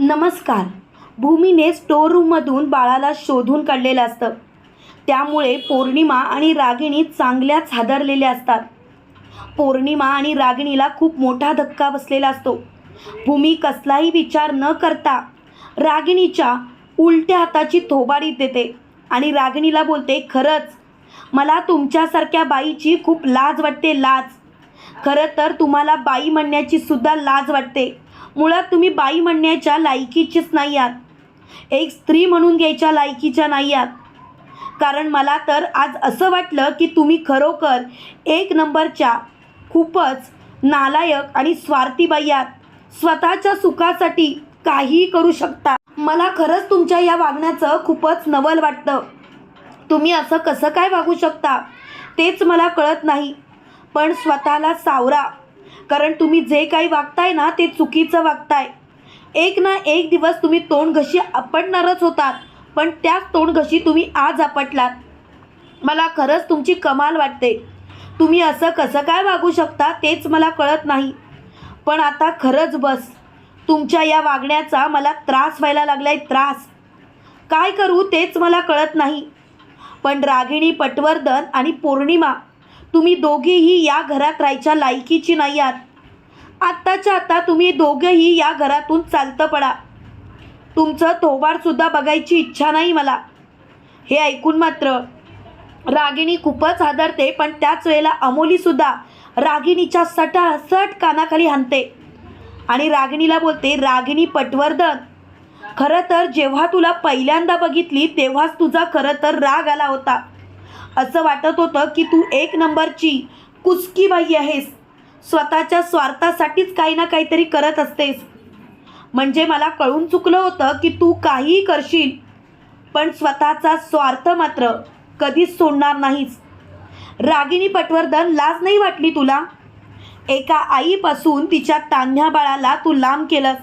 नमस्कार. भूमीने स्टोर रूममधून बाळाला शोधून काढलेलं असतं. त्यामुळे पौर्णिमा आणि रागिणी चांगल्याच हादरलेल्या असतात. पौर्णिमा आणि रागिणीला खूप मोठा धक्का बसलेला असतो. भूमी कसलाही विचार न करता रागिणीच्या उलट्या हाताची थोबाडीत देते आणि रागिणीला बोलते खरंच मला तुमच्यासारख्या बाईची खूप लाज वाटते लाज. खरं तर तुम्हाला बाई म्हणण्याची सुद्धा लाज वाटते. मुळात तुम्ही बाई म्हणण्याच्या लायकीचीच नाही आहात एक स्त्री म्हणून घ्यायच्या लायकीच्या नाही आहात कारण मला तर आज असं वाटलं की तुम्ही खरोखर एक नंबरच्या खूपच नालायक आणि स्वार्थी बाई आहात स्वतःच्या सुखासाठी काहीही करू शकता. मला खरंच तुमच्या या वागण्याचं खूपच नवल वाटतं. तुम्ही असं कसं काय वागू शकता? तेच मला कळत नाही. पण स्वतःला सावरा कारण तुम्ही जे काही वागताय ना ते चुकीचं वागताय. एक ना एक दिवस तुम्ही तोंड घशी आपटणारच होतात पण त्याच तोंड घशी तुम्ही आज आपटलात. मला खरंच तुमची कमाल वाटते. तुम्ही असं कसं काय वागू शकता तेच मला कळत नाही. पण आता खरंच बस. तुमच्या या वागण्याचा मला त्रास व्हायला लागलाय त्रास. काय करू तेच मला कळत नाही. पण रागिणी पटवर्धन आणि पौर्णिमा तुम्ही दोघेही या घरात राहायच्या लायकीची नाही आहात. आत्ताच्या आता तुम्ही दोघेही या घरातून चालतं पडा. तुमचं थोबाडसुद्धा बघायची इच्छा नाही मला. हे ऐकून मात्र रागिणी खूपच हादरते पण त्याच वेळेला अमोलीसुद्धा रागिणीच्या सटासट कानाखाली हाणते आणि रागिणीला बोलते रागिणी पटवर्धन खरं तर जेव्हा तुला पहिल्यांदा बघितली तेव्हाच तुझा खरं तर राग आला होता. असं वाटत होतं की तू एक नंबरची कुसकी बाई आहेस. स्वतःच्या स्वार्थासाठीच काही ना काहीतरी करत असतेस. म्हणजे मला कळून चुकलं होतं की तू काहीही करशील पण स्वतःचा स्वार्थ मात्र कधीच सोडणार नाहीस. रागिणी पटवर्धन लाज नाही वाटली तुला? एका आईपासून तिच्या तान्ह्या बाळाला तू लांब केलंस.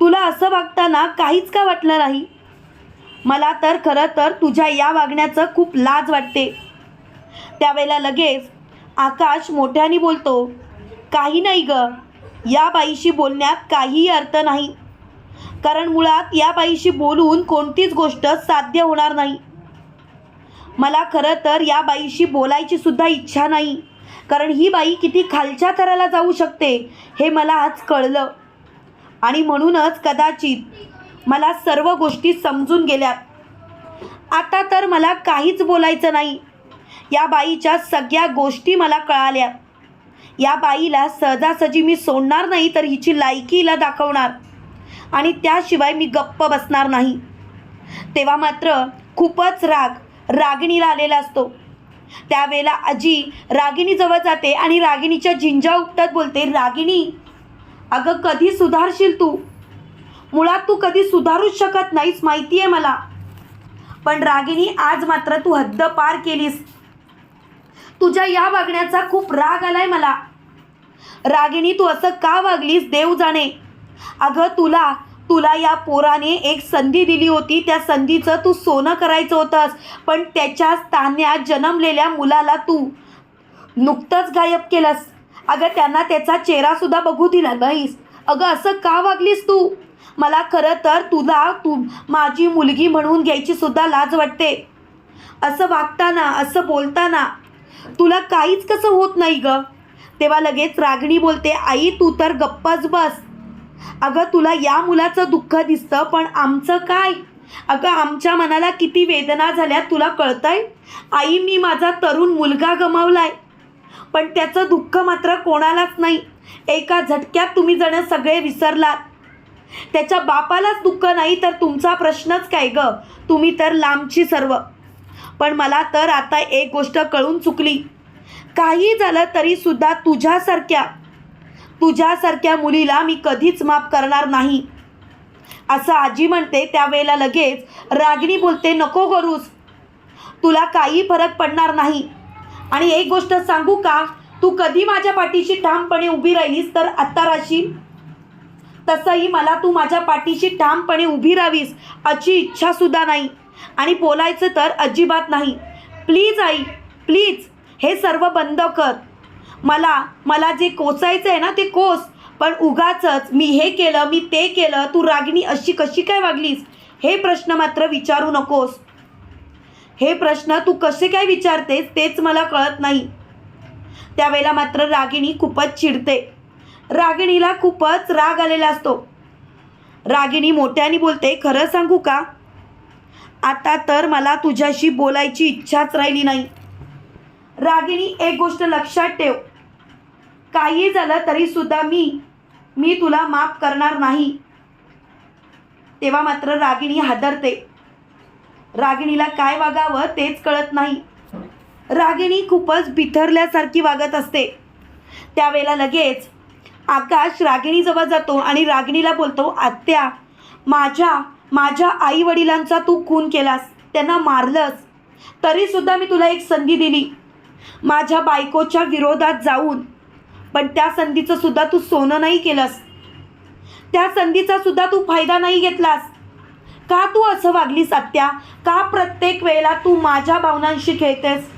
तुला असं वागताना काहीच का वाटलं नाही? मला तर खरं तर तुझ्या या वागण्याचं खूप लाज वाटते. त्यावेळेला लगेच आकाश मोठ्याने बोलतो काही नाही ग. या बाईशी बोलण्यात काहीही अर्थ नाही. कारण मुळात या बाईशी बोलून कोणतीच गोष्ट साध्य होणार नाही. मला खरं तर या बाईशी बोलायची सुद्धा इच्छा नाही. कारण ही बाई किती खालच्या थराला जाऊ शकते हे मला आज कळलं. आणि म्हणूनच कदाचित मला सर्व गोष्टी समजून गेल्यात आता तर मला काहीच बोलायचं नाही. या बाईच्या सगळ्या गोष्टी मला कळाल्या. या बाईला सहजासहजी मी सोडणार नाही तर हिची लायकी हिला दाखवणार. आणि त्याशिवाय मी गप्प बसणार नाही. तेव्हा मात्र खूपच राग रागिणीला आलेला असतो. त्यावेळेला आजी रागिणीजवळ जाते आणि रागिणीच्या झिंजा उपटत बोलते रागिणी अगं कधी सुधारशील तू? मुळात तू कधी सुधारूच शकत नाहीस माहिती आहे मला. पण रागिणी आज मात्र तू हद्द पार केलीस. तुझ्या या वागण्याचा खूप राग आलाय मला. रागिणी तू असं का वागलीस देव जाणे? अगं तुला तुला या पोराने एक संधी दिली होती. त्या संधीचं तू सोनं करायचं होतंस. पण त्याच्या स्थान्यात जन्मलेल्या मुलाला तू नुकतंच गायब केलंस. अगं त्यांना त्याचा चेहरासुद्धा बघू दिला नाहीस. अगं असं का वागलीस तू? मला खरं तर तुला तू माझी मुलगी म्हणून घ्यायची सुद्धा लाज वाटते. असं वागताना असं बोलताना तुला काहीच कसं होत नाही ग. तेव्हा लगेच रागणी बोलते आई तू तर गप्पच बस. अगं तुला या मुलाचं दुःख दिसतं पण आमचं काय? अगं आमच्या मनाला किती वेदना झाल्या तुला कळतंय? आई मी माझा तरुण मुलगा गमावलाय. पण त्याचं दुःख मात्र कोणालाच नाही. एका झटक्यात तुम्ही जण सगळे विसरलात. त्याच्या बापालाच दुःख नाही तर तुमचा प्रश्नच काय ग? तुम्ही तर लांबची सर्व. पण मला तर आता एक गोष्ट कळून चुकली. काही झालं तरी सुद्धा तुझ्यासारख्या तुझ्यासारख्या मुलीला मी कधीच माफ करणार नाही. असं आजी म्हणते त्यावेळेला लगेच रागिणी बोलते नको करूस तुला काही फरक पडणार नाही. आणि एक गोष्ट सांगू का? तू कधी माझ्या पाठीशी ठामपणे उभी राहिलीस तर आत्ता राहशील? तसंही मला तू माझ्या पाठीशी ठामपणे उभी राहावीस अशी इच्छासुद्धा नाही. आणि बोलायचं तर अजिबात नाही. प्लीज आई प्लीज हे सर्व बंद कर. मला मला जे कोचायचं आहे ना ते कोस पण उगाचच मी हे केलं मी ते केलं तू रागिणी अशी कशी काय वागलीस? हे प्रश्न मात्र विचारू नकोस. हे प्रश्न तू कसे काय विचारतेस तेच मला कळत नाही. त्यावेळेला मात्र रागिणी खूपच चिडते. रागिणीला खूपच राग आलेला असतो. रागिणी मोठ्याने बोलते खरं सांगू का? आता तर मला तुझ्याशी बोलायची इच्छाच राहिली नाही. रागिणी एक गोष्ट लक्षात ठेव. काही झालं तरी सुद्धा मी मी तुला माफ करणार नाही. तेव्हा मात्र रागिणी हादरते. रागिणीला काय वागावं तेच कळत नाही. रागिणी खूपच बिथरल्यासारखी वागत असते. त्यावेळेला लगेच आकाश रागिणीजवळ जातो आणि रागिणीला बोलतो आत्या माझ्या माझ्या आई वडिलांचा तू खून केलास त्यांना मारलंस. तरीसुद्धा मी तुला एक संधी दिली. माझ्या बायकोच्या विरोधात जाऊन पण त्या संधीचं सुद्धा तू सोनं नाही केलंस. त्या संधीचा सुद्धा तू फायदा नाही घेतलास. का तू असं वागलीस आत्या? का प्रत्येक वेळेला तू माझ्या भावनांशी खेळतेस?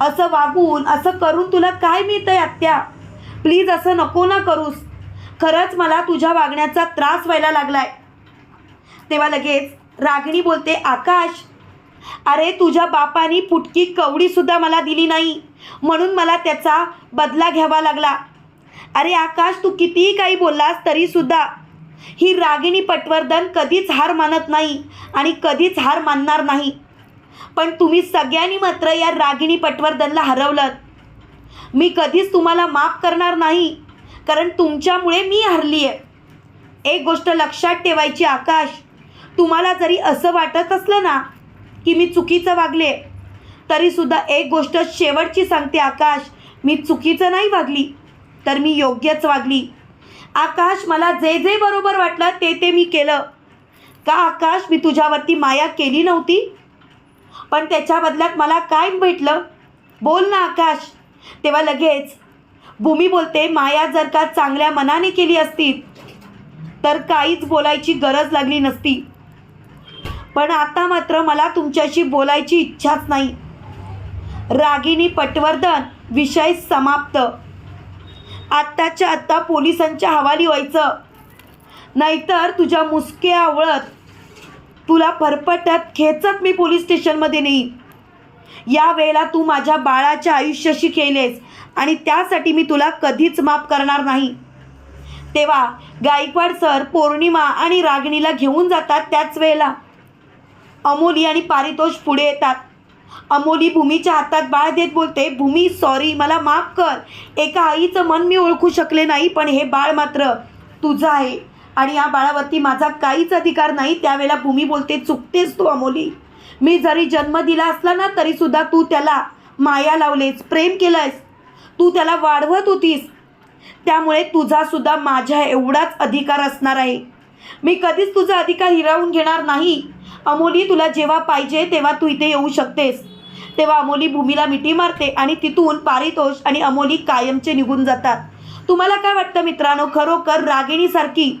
असं वागून असं करून तुला काय मिळतंय आत्या? प्लीज असं नको ना करूस. खरंच मला तुझ्या वागण्याचा त्रास व्हायला लागलाय. तेव्हा लगेच रागिणी बोलते आकाश अरे तुझ्या बापानी फुटकी कवडीसुद्धा मला दिली नाही. म्हणून मला त्याचा बदला घ्यावा लागला. अरे आकाश तू कितीही काही बोललास तरीसुद्धा ही रागिणी पटवर्धन कधीच हार मानत नाही आणि कधीच हार मानणार नाही. पण तुम्ही सगळ्यांनी मात्र या रागिणी पटवर्धनला हरवलं मी कधीच तुम्हाला माफ करणार नाही कारण तुमच्यामुळे मी हरली आहे एक गोष्ट लक्षात ठेवायची आकाश. तुम्हाला जरी असं वाटत असलं ना की मी चुकीचं वागले तरीसुद्धा एक गोष्ट शेवटची सांगते आकाश. मी चुकीचं नाही वागली तर मी योग्यच वागली. आकाश मला जे जे बरोबर वाटलं ते ते मी केलं. का आकाश मी तुझ्यावरती माया केली नव्हती? पण त्याच्या बदल्यात मला काय भेटलं? बोल ना आकाश. तेव्हा लगेच भूमी बोलते माया जर का चांगल्या मनाने केली असती तर काहीच बोलायची गरज लागली नसती. पण आता मात्र मला तुमच्याशी बोलायची इच्छाच नाही. रागिनी पटवर्धन विषय समाप्त. आत्ताच्या आत्ता पोलिसांच्या हवाली व्हायचं. नाहीतर तुझ्या मुसक्या आवळत तुला फरफटत खेचत मी पोलीस स्टेशनमध्ये नेईन. या वेळेला तू माझ्या बाळाच्या आयुष्याशी खेळलेस आणि त्यासाठी मी तुला कधीच माफ करणार नाही. तेव्हा गायकवाड सर पौर्णिमा आणि रागिणीला घेऊन जातात त्याच वेळेला. अमोली आणि पारितोष पुढे येतात. अमोली भूमीच्या हातात बाळ देत बोलते भूमी सॉरी मला माफ कर. एका आईचं मन मी ओळखू शकले नाही पण हे बाळ मात्र तुझं आहे आणि या बाळावरती माझा काहीच अधिकार नाही. त्यावेळेला भूमी बोलते चुकतेस तू अमोली. मी जरी जन्म दिला असला ना तरीसुद्धा तू त्याला माया लावलेस प्रेम केलंयस. तू त्याला वाढवत होतीस. त्यामुळे तुझासुद्धा माझ्या एवढाच अधिकार असणार आहे. मी कधीच तुझा अधिकार हिरावून घेणार नाही. अमोली तुला जेव्हा पाहिजे तेव्हा तू इथे येऊ शकतेस. तेव्हा अमोली भूमीला मिठी मारते आणि तिथून पारितोष आणि अमोली कायमचे निघून जातात. तुम्हाला काय वाटतं मित्रांनो? खरोखर रागिणीसारखी